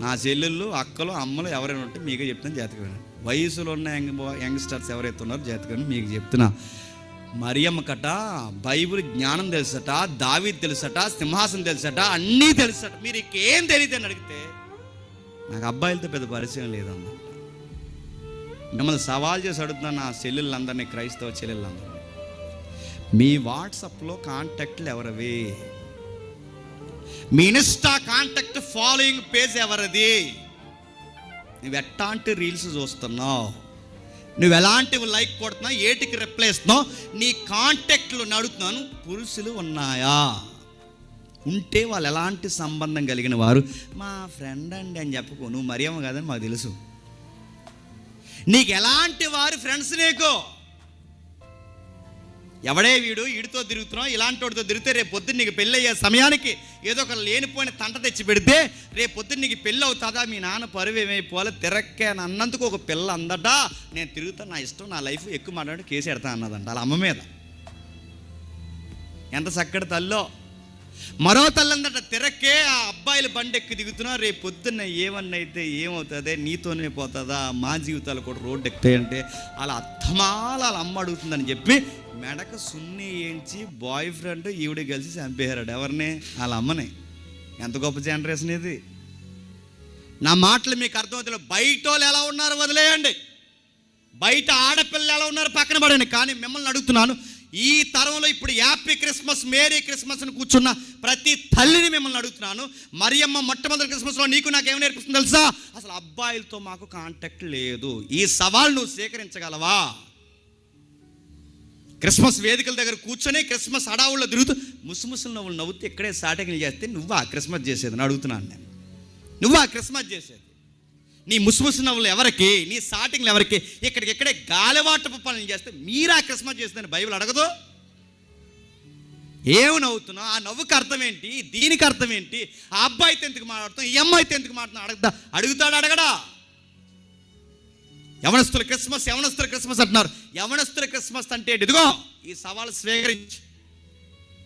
నా చెల్లెళ్ళు అక్కలు అమ్మలు ఎవరైనా ఉంటే మీకే చెప్తాను జాతకం వయసులో ఉన్న యంగ్ యంగ్స్టర్స్ ఎవరైతే ఉన్నారో జాతకం మీకు చెప్తున్నా. మరియమ్మ కట బైబిల్ జ్ఞానం తెలుసట దావి తెలుసట సింహాసనం తెలుసట అన్నీ తెలుసట. మీరు ఇంకేం తెలియదు అని అడిగితే నాకు అబ్బాయిలతో పెద్ద పరిచయం లేదన్నమాట మిమ్మల్ని సవాల్ చేసి అడుగుతున్నా నా చెల్లెళ్ళందరినీ క్రైస్తవ చెల్లెళ్ళందరినీ. మీ వాట్సాప్లో కాంటాక్ట్లు ఎవరవి? మీ ఇన్స్టా కాంటాక్ట్ ఫాలోయింగ్ పేజ్ ఎవరిది? నువ్వు ఎట్లాంటి రీల్స్ చూస్తున్నావు? నువ్వు ఎలాంటివి లైక్ కొడుతున్నావు? ఏటికి రిప్లై ఇస్తున్నావు? నీ కాంటాక్ట్లు నడుతున్నాను పురుషులు ఉన్నాయా? ఉంటే వాళ్ళు ఎలాంటి సంబంధం కలిగిన వారు? మా ఫ్రెండ్ అండి అని చెప్పుకో. నువ్వు మరియమ్మ కాదని మాకు తెలుసు. నీకు ఎలాంటి వారు ఫ్రెండ్స్ నీకో? ఎవడే వీడు వీడితో తిరుగుతున్నావు ఇలాంటి వాడితో తిరిగితే రేపు పొద్దున్న నీకు పెళ్ళి అయ్యే సమయానికి ఏదో ఒక లేనిపోయిన తంట తెచ్చి పెడితే రేపు పొద్దున్న నీకు పెళ్ళి అవుతుందా? మీ నాన్న పరువు ఏమైపోవాలి తిరక్కే అని అన్నందుకు ఒక పిల్ల అందట. నేను తిరుగుతా నా ఇష్టం నా లైఫ్ ఎక్కువ మాట్లాడి కేసు ఎడతా అన్నదంట అలా అమ్మ మీద. ఎంత చక్కటి తల్లో. మరో తల్లందట తిరక్కే ఆ అబ్బాయిలు బండెక్కి దిగుతున్నా రేపు పొద్దున్న ఏమన్నైతే ఏమవుతుందే నీతోనే పోతుందా? మా జీవితాలు కూడా రోడ్డు ఎక్కుతాయంటే అలా అర్థమాల అమ్మ అడుగుతుందని చెప్పి మెడకు సున్ని ఏంచి బాయ్ ఫ్రెండ్ ఈవిడ కలిసి చంపేశాడు ఎవరిని? వాళ్ళ అమ్మని. ఎంత గొప్ప జనరేషన్ ఇది. నా మాటలు మీకు అర్థమవుతుంది బయట వాళ్ళు ఎలా ఉన్నారు వదిలేయండి. బయట ఆడపిల్లలు ఎలా ఉన్నారు పక్కన పడండి. కానీ మిమ్మల్ని అడుగుతున్నాను ఈ తరంలో ఇప్పుడు హ్యాపీ క్రిస్మస్ మేరీ క్రిస్మస్ని కూర్చున్న ప్రతి తల్లిని మిమ్మల్ని అడుగుతున్నాను. మరియమ్మ మొట్టమొదటి క్రిస్మస్లో నీకు నాకు ఏమి నేర్పిస్తుంది తెలుసా? అసలు అబ్బాయిలతో మాకు కాంటాక్ట్ లేదు. ఈ సవాల్ నువ్వు స్వీకరించగలవా? క్రిస్మస్ వేదికల దగ్గర కూర్చొని క్రిస్మస్ అడావుల్లో తిరుగుతూ ముసుముసులు నవ్వులు నవ్వుతూ ఇక్కడే సాటకిలు చేస్తే నువ్వా క్రిస్మస్ చేసేది అని అడుగుతున్నాను నేను. నువ్వా క్రిస్మస్ చేసేది? నీ ముసుముసు నవ్వులు ఎవరికి? నీ సాటింగ్లు ఎవరికి? ఇక్కడికి ఇక్కడే గాలివాటపు పనులు చేస్తే మీరా క్రిస్మస్ చేసిందని బైబిల్ అడగదు? ఏమి నవ్వుతున్నావు? ఆ నవ్వుకి అర్థం ఏంటి? దీనికి అర్థం ఏంటి? ఆ అబ్బాయితో ఎందుకు మాట్లాడుతాం ఈ అమ్మాయితో ఎందుకు మాట్లాడుతాం అడుగుతా అడుగుతాడు? అడగడా? యవనస్తుల క్రిస్మస్ యవనస్తుల క్రిస్మస్ అంటున్నారు. యవనస్తుల క్రిస్మస్ అంటే ఇదిగో ఈ సవాల్ స్వీకరించి.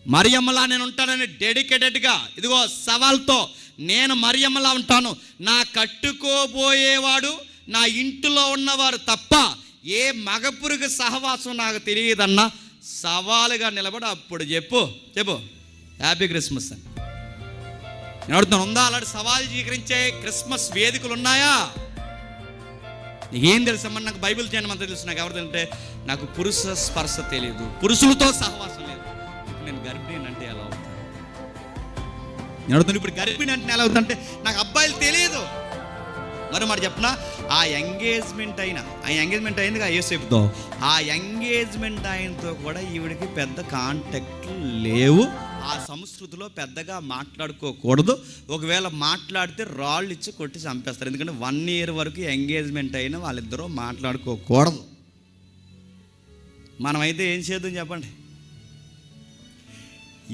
మరియమ్మలా నేను ఉంటానని డెడికేటెడ్గా ఇదిగో సవాల్తో నేను మరియమ్మలా ఉంటాను. నా కట్టుకోబోయేవాడు నా ఇంటిలో ఉన్నవారు తప్ప ఏ మగపురుగు సహవాసం నాకు తెలియదన్న సవాలుగా నిలబడి. అప్పుడు చెప్పు చెప్పు. హ్యాపీ క్రిస్మస్ అని నేను అడుగుతున్నాను ఉందా? అలాంటి సవాల్ స్వీకరించే క్రిస్మస్ వేదికలు ఉన్నాయా? ఏం తెలుసమ్మా నాకు బైబిల్ చేయడం అంతా తెలుసు. నాకు ఎవరు నాకు పురుష స్పర్శ తెలియదు పురుషులతో సహవాసం లేదు. ఇప్పుడు నేను గర్భిణి అంటే ఎలా అవుతాను? నేను అడుగుతాను ఇప్పుడు గర్భిణి అంటే ఎలా అవుతుందంటే నాకు అబ్బాయిలు తెలియదు మరి మాట చెప్పనా? ఆ ఎంగేజ్మెంట్ అయిన ఆ ఎంగేజ్మెంట్ అయింది ఆ ఏసేపుతో ఆ ఎంగేజ్మెంట్ ఆయనతో కూడా ఈవిడికి పెద్ద కాంటాక్ట్ లేవు. ఆ సంస్కృతిలో పెద్దగా మాట్లాడుకోకూడదు. ఒకవేళ మాట్లాడితే రాళ్ళు ఇచ్చి కొట్టి చంపేస్తారు. ఎందుకంటే వన్ ఇయర్ వరకు ఎంగేజ్మెంట్ అయినా వాళ్ళిద్దరూ మాట్లాడుకోకూడదు. మనమైతే ఏం చేద్దాం చెప్పండి?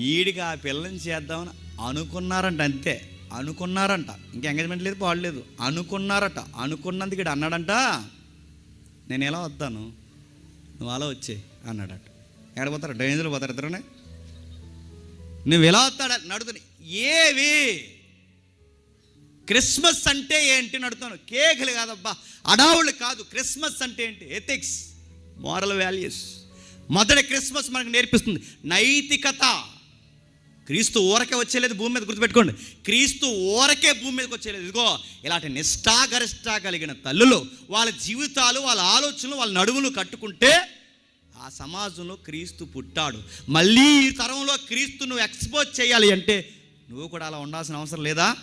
ఈడికి ఆ పిల్లని చేద్దామని అనుకున్నారంట అంతే. అనుకున్నారంట. ఇంకా ఎంగేజ్మెంట్ లేదు పాడలేదు అనుకున్నారట. అనుకున్నందుకు ఇక్కడ అన్నాడంట నేను ఎలా వస్తాను? నువ్వు అలా వచ్చే అన్నాడట. ఎక్కడ పోతారు? డ్రైనేజ్లో పోతారు ఇద్దరునే? నువ్వు ఎలా వస్తాడ? నడుతుని ఏవి? క్రిస్మస్ అంటే ఏంటి నడుతాను? కేకులు కాదబ్బా. అడావుళ్ళు కాదు. క్రిస్మస్ అంటే ఏంటి? Ethics moral values. మొదటి క్రిస్మస్ మనకు నేర్పిస్తుంది. నైతికత. క్రీస్తు ఊరకే వచ్చేలేదు భూమి మీద గుర్తుపెట్టుకోండి. క్రీస్తు ఊరకే భూమి మీదకి వచ్చేలేదు ఇదిగో ఇలాంటి నిష్ఠాగరిష్ట కలిగిన తల్లులు వాళ్ళ జీవితాలు వాళ్ళ ఆలోచనలు వాళ్ళ నడువులు కట్టుకుంటే ఆ సమాజంలో క్రీస్తు పుట్టాడు. మళ్ళీ ఈ తరంలో క్రీస్తు నువ్వు ఎక్స్పోజ్ చేయాలి అంటే నువ్వు కూడా అలా ఉండాల్సిన అవసరం లేదా?